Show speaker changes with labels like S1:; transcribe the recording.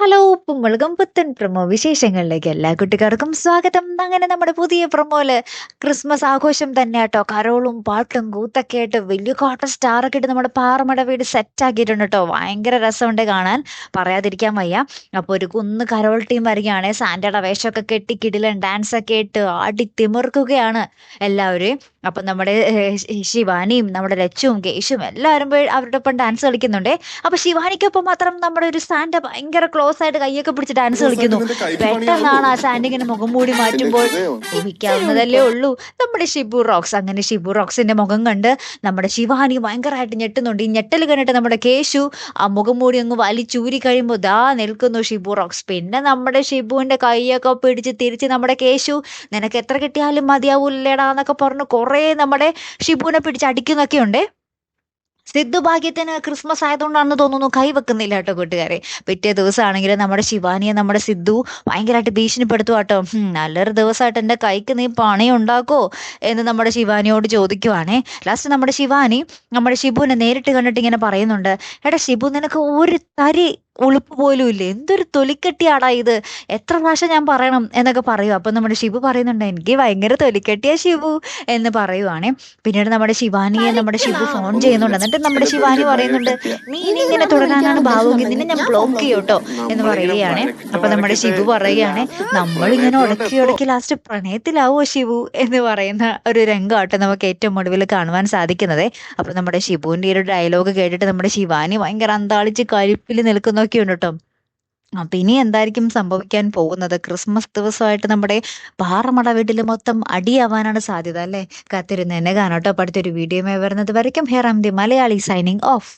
S1: Hello പുമ്മളുകം പുത്തൻ promo വിശേഷങ്ങളിലേക്ക് എല്ലാ കുട്ടികൾക്കും സ്വാഗതം. അങ്ങനെ നമ്മുടെ പുതിയ പ്രൊമോയിൽ ക്രിസ്മസ് ആഘോഷം തന്നെ കേട്ടോ കരോളും പാട്ടും കൂത്തൊക്കെ ആയിട്ട് വലിയ കോട്ട സ്റ്റാർ ഒക്കെ ഇട്ട് നമ്മുടെ പാറമട വീട് സെറ്റ് ആക്കിയിട്ടുണ്ട് കേട്ടോ ഭയങ്കര രസമുണ്ട് കാണാൻ. പറയാതിരിക്കാൻ വയ്യ. അപ്പോൾ ഒരു കുന്ന് കരോൾ ടീം വരികയാണ്. സാന്റയുടെ വേഷമൊക്കെ കെട്ടി കിടിലൻ ഡാൻസ് ഒക്കെ ഇട്ട് ആടി തിമിർക്കുകയാണ് എല്ലാവരും അപ്പം നമ്മുടെ ശിവാനിയും നമ്മുടെ ലച്ചുവും കേശും എല്ലാവരും പോയി അവരുടെ ഒപ്പം ഡാൻസ് കളിക്കുന്നുണ്ട്. അപ്പൊ ശിവാനിക്കൊപ്പം മാത്രം നമ്മുടെ ഒരു സാന്റ ഭയങ്കര ക്ലോസ് ആയിട്ട് കൈയൊക്കെ പിടിച്ച് ഡാൻസ് കളിക്കുന്നു. പെട്ടെന്നാണ് ആ സാന്റ ഇങ്ങനെ മുഖം മൂടി മാറ്റുമ്പോൾ ഊഹിക്കാവുന്നതല്ലേ ഉള്ളൂ. നമ്മുടെ ഷിബു റോക്സ് അങ്ങനെ ഷിബു റോക്സിന്റെ മുഖം കണ്ട് നമ്മുടെ ശിവാനി ഭയങ്കരമായിട്ട് ഞെട്ടുന്നുണ്ട്. ഈ ഞെട്ടൽ കണ്ടിട്ട് നമ്മുടെ കേശു ആ മുഖം മൂടി അങ്ങ് വലിച്ചൂരി കഴിയുമ്പോൾ ദാ നിൽക്കുന്നു ഷിബു റോക്സ്. പിന്നെ നമ്മുടെ ഷിബുവിന്റെ കൈയൊക്കെ പിടിച്ച് തിരിച്ച് നമ്മുടെ കേശു നിനക്ക് എത്ര കിട്ടിയാലും മതിയാവൂല്ലേടാ എന്നൊക്കെ പറഞ്ഞ് കുറേ നമ്മുടെ ഷിബുവിനെ പിടിച്ച് അടിക്കുന്നൊക്കെ ഉണ്ട്. സിദ്ധു ഭാഗ്യത്തിന് ക്രിസ്മസ് ആയതുകൊണ്ടാണെന്ന് തോന്നുന്നു കൈ വെക്കുന്നില്ല കേട്ടോ കൂട്ടുകാരെ. പിറ്റേ ദിവസമാണെങ്കിൽ നമ്മുടെ ശിവാനിയെ നമ്മുടെ സിദ്ധു ഭയങ്കരമായിട്ട് ഭീഷണിപ്പെടുത്തുക കേട്ടോ. നല്ലൊരു ദിവസമായിട്ട് എന്റെ കൈക്ക് നീ പണി ഉണ്ടാക്കോ എന്ന് നമ്മുടെ ശിവാനിയോട് ചോദിക്കുവാണേ. ലാസ്റ്റ് നമ്മുടെ ശിവാനി നമ്മുടെ ഷിബുവിനെ നേരിട്ട് കണ്ടിട്ട് ഇങ്ങനെ പറയുന്നുണ്ട്. എടാ ഷിബു നിനക്ക് ഒരു തരി ഉളുപ്പ് പോലും ഇല്ല? എന്തൊരു തൊലിക്കെട്ടിയാടാ ഇത്? എത്ര പ്രാവശ്യം ഞാൻ പറയണം എന്നൊക്കെ പറയും. അപ്പം നമ്മുടെ ഷിബു പറയുന്നുണ്ട് എനിക്ക് ഭയങ്കര തൊലിക്കെട്ടിയാ ഷിബു എന്ന് പറയുവാണേ. പിന്നീട് നമ്മുടെ ശിവാനിയെ നമ്മുടെ ഷിബു ഫോൺ ചെയ്യുന്നുണ്ട്. എന്നിട്ട് നമ്മുടെ ശിവാനി പറയുന്നുണ്ട് നീ ഇങ്ങനെ തുടരാനാണ് ഭാവുകി നിന്നെ ഞാൻ ബ്ലോക്ക് ചെയ്യൂട്ടോ എന്ന് പറയുകയാണ്. അപ്പൊ നമ്മുടെ ഷിബു പറയുകയാണ് നമ്മൾ ഇങ്ങനെ ഉടക്കി ഉടക്കി ലാസ്റ്റ് പ്രണയത്തിലാവോ ശിവു എന്ന് പറയുന്ന ഒരു രംഗമാട്ടെ നമുക്ക് ഏറ്റവും ഒടുവിൽ കാണുവാൻ സാധിക്കുന്നത്. അപ്പൊ നമ്മുടെ ഷിബുവിന്റെ ഒരു ഡയലോഗ് കേട്ടിട്ട് നമ്മുടെ ശിവാനി ഭയങ്കര അന്താളിച്ച് കഴുപ്പിൽ നിൽക്കുന്നൊക്കെ ഉണ്ട് കേട്ടോ അപ്പൊ ഇനി എന്തായിരിക്കും സംഭവിക്കാൻ പോകുന്നത്? ക്രിസ്മസ് ദിവസമായിട്ട് നമ്മുടെ പാറമട വീട്ടിൽ മൊത്തം അടിയാവാനാണ് സാധ്യത അല്ലേ? കാത്തിരുന്ന് എന്നെ കാണാട്ടോ അടുത്തൊരു വീഡിയോ വരുന്നത് വരയ്ക്കും. Here am the Malayali signing off